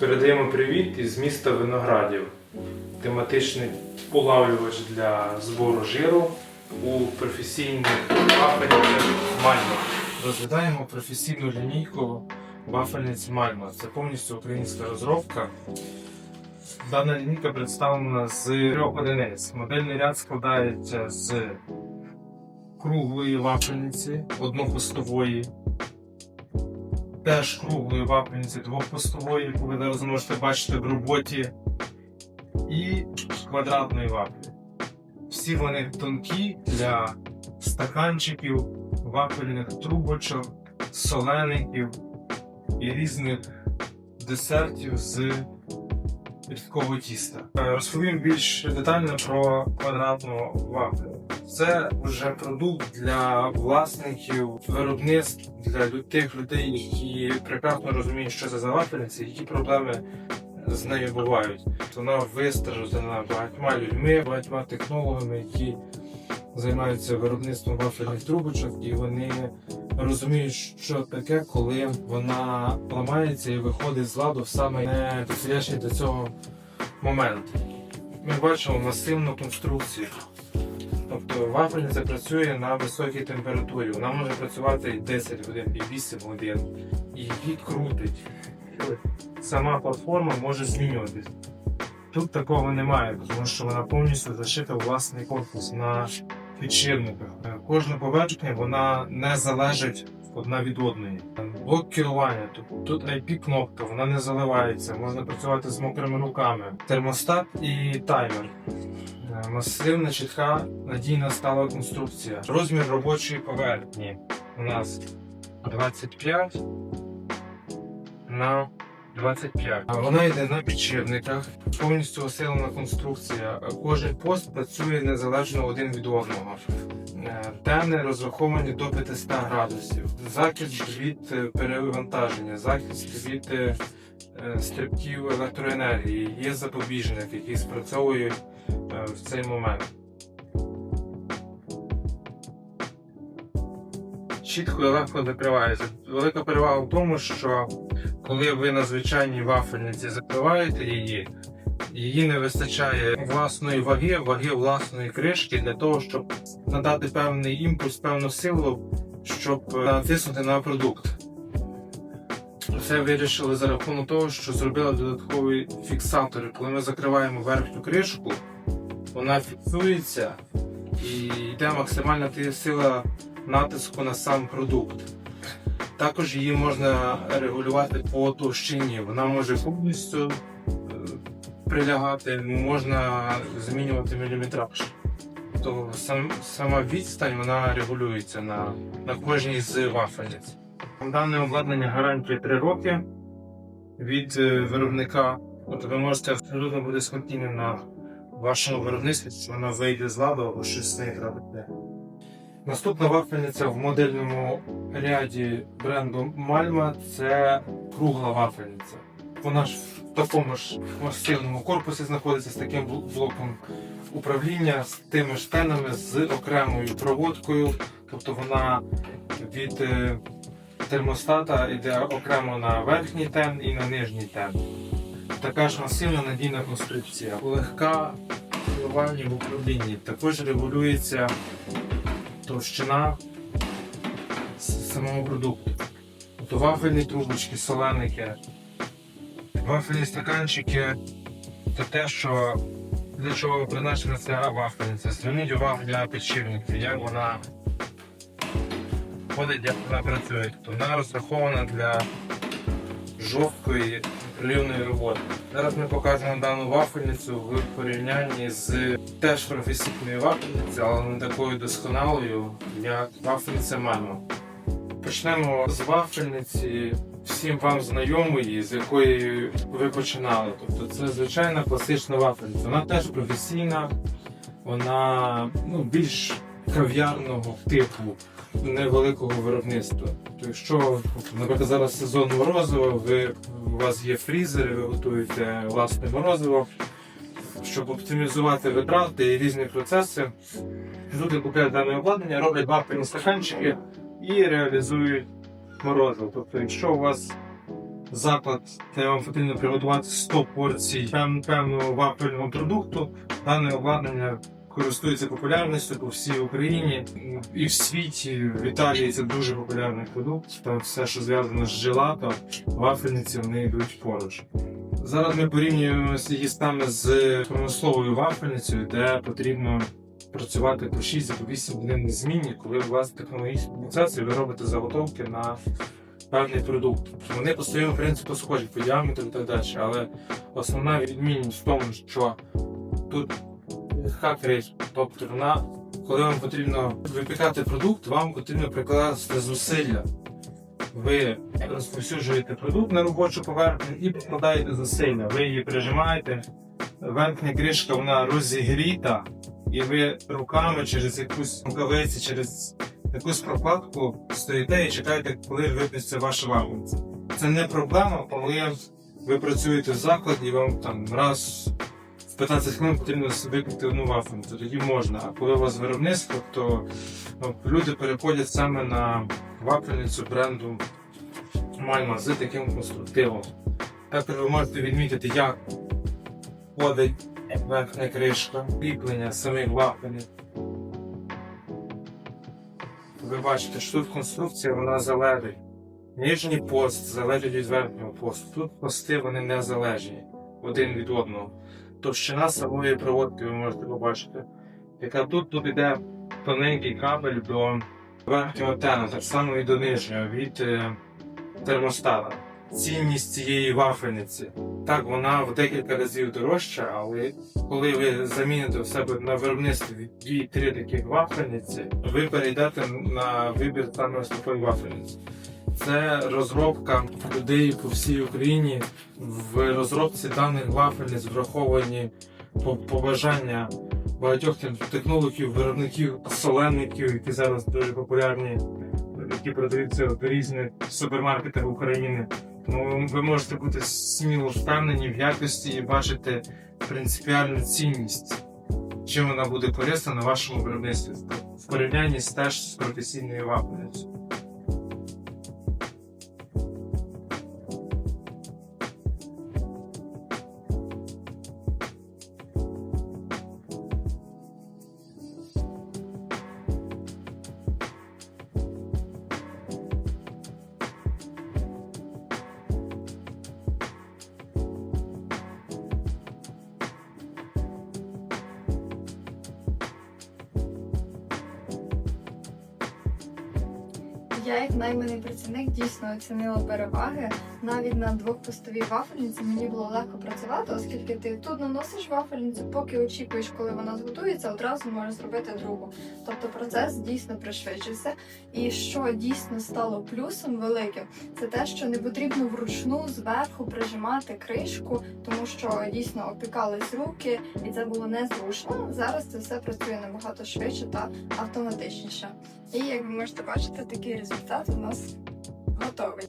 Передаємо привіт із міста Виноградів. Тематичний улавлювач для збору жиру у професійних вафельницях Мальма. Розглядаємо професійну лінійку вафельниць Мальма. Це повністю українська розробка. Дана лінійка представлена з трьох одиниць. Модельний ряд складається з круглої вафельниці, однохвостової, теж круглої вапниці двохпостової, яку ви зараз можете бачити в роботі, і квадратної вафлі. Всі вони тонкі для стаканчиків, вафельних трубочок, солеників і різних десертів з рідкого тіста. Е, Розповім більш детально про квадратну вафлю. Це вже продукт для власників виробництв, для тих людей, які прекрасно розуміють, що це за вафельниця, які проблеми з нею бувають. Вона вистраждана багатьма людьми, багатьма технологами, які займаються виробництвом вафельних трубочок, і вони розуміють, що таке, коли вона ламається і виходить з ладу в саме непідходящий до цього момент. Ми бачимо масивну конструкцію. Тобто вафельниця працює на високій температурі. Вона може працювати і 10 годин, і 8 годин, і її крутить. Сама платформа може змінюватись. Тут такого немає, тому що вона повністю зашита в власний корпус на підшипниках. Е, Кожна поверхня вона не залежить одна від одної. Блок керування. Тут, тут IP-кнопка, вона не заливається, можна працювати з мокрими руками. Термостат і таймер. Е, Масивна, чітка, надійна стала конструкція. Розмір робочої поверхні у нас 25 на 25. Вона йде на підшипниках, повністю осилена конструкція. Кожен пост працює незалежно один від одного. Е, Тени розраховані до 500 градусів. Захист від е, перевантаження, захист від е, стрибків електроенергії. Є запобіжник, який спрацьовує в цей момент. Чітко і легко закривається. Велика перевага в тому, що коли ви на звичайній вафельниці закриваєте її, її не вистачає власної ваги, ваги власної кришки для того, щоб надати певний імпульс, певну силу, щоб е, натиснути на продукт. Це вирішили за рахунок того, що зробили додаткові фіксатори. Коли ми закриваємо верхню кришку, вона фіксується і йде максимальна сила натиску на сам продукт. Також її можна регулювати по товщині. Вона може повністю е, прилягати, можна змінювати міліметраж. То сам, сама відстань вона регулюється на, на кожній з вафельниць. Дане обладнання гарантує 3 роки від е, виробника. Тобто ви можете абсолютно бути спокійні на вашому виробництві, що вона вийде з ладу або щось з неї трапиться. Наступна вафельниця в модельному ряді бренду Мальма це кругла вафельниця. Вона ж в такому ж масивному корпусі знаходиться з таким блоком управління, з тими ж тенами, з окремою проводкою. Тобто вона від е, термостата йде окремо на верхній тен і на нижній тен. Така ж масивна надійна конструкція. Легка керування в управлінні. Також регулюється товщина самого продукту. Тобто вафельні трубочки, соленики, вафельні стаканчики це те, що для чого призначена ця вафельниця. Зверніть увагу на підшипники, як вона ходить, як вона працює. Тобто вона розрахована для жорсткої прилівної роботи. Зараз ми покажемо дану вафельницю в порівнянні з теж професійною вафельницею, але не такою досконалою, як вафельниця Мальма. Почнемо з вафельниці всім вам знайомої, з якої ви починали. Тобто це звичайна класична вафельниця. Вона теж професійна, вона ну, більш кав'ярного типу, невеликого виробництва. Тобто, якщо, наприклад, зараз сезон морозива, ви, у вас є фрізери, ви готуєте власне морозиво, щоб оптимізувати витрати і різні процеси. Люди купують дане обладнання, роблять вафельні стаканчики і реалізують морозиво. Тобто, якщо у вас заклад, де вам потрібно приготувати 100 порцій певного вафельного продукту, дане обладнання користується популярністю по всій Україні і в світі. В Італії це дуже популярний продукт. Там все, що зв'язано з желато, вафельниці вони йдуть поруч. Зараз ми порівнюємо її саме з промисловою вафельницею, де потрібно працювати по 6 по 8 днів на зміні, коли у вас технологічні процеси, ви робите заготовки на певний продукт. Вони по своєму принципу схожі по діаметру і так далі. Але основна відмінність в тому, що тут легка кришка, тобто вона, коли вам потрібно випікати продукт, вам потрібно прикласти зусилля. Ви розповсюджуєте продукт на робочу поверхню і покладаєте зусилля. Ви її прижимаєте, верхня кришка вона розігріта, і ви руками через якусь рукавиці, через якусь прокладку стоїте і чекаєте, коли випнеться ваша вагонця. Це не проблема, коли ви працюєте в закладі, вам там раз в 15 хвилин потрібно випекти одну вафельницю, тоді можна. А коли у вас виробництво, то ну, люди переходять саме на вафельницю бренду Мальма з таким конструктивом. Також ви можете відмітити, як входить верхня кришка, кріплення самих вафелів. Ви бачите, що тут конструкція вона залежить. Нижній пост залежить від верхнього посту. Тут пости вони не залежні один від одного. Товщина самої проводки ви можете побачити. Яка тут тут іде тоненький кабель до верхнього тена, так само і до нижнього від е, термостата. Цінність цієї вафельниці. Так, вона в декілька разів дорожча, але коли ви заміните в себе на виробництві 2-3 таких вафельниці, ви перейдете на вибір саме ось такої вафельниці. Це розробка людей по всій Україні. В розробці даних вафельниць враховані побажання багатьох технологів, виробників соленників, які зараз дуже популярні, які продаються в різних супермаркетах України. Тому ви можете бути сміло впевнені в якості і бачити принципіальну цінність, чим вона буде корисна на вашому виробництві в порівнянні з теж з професійною вафельницею. Я, як найманий працівник, дійсно оцінила переваги. Навіть на двохпостовій вафельниці мені було легко працювати, оскільки ти тут наносиш вафельницю, поки очікуєш, коли вона зготується, одразу можеш зробити другу. Тобто процес дійсно пришвидшився. І що дійсно стало плюсом великим, це те, що не потрібно вручну зверху прижимати кришку, тому що дійсно опікались руки, і це було незручно. Зараз це все працює набагато швидше та автоматичніше. І як ви можете бачити, такий результат у нас готовий.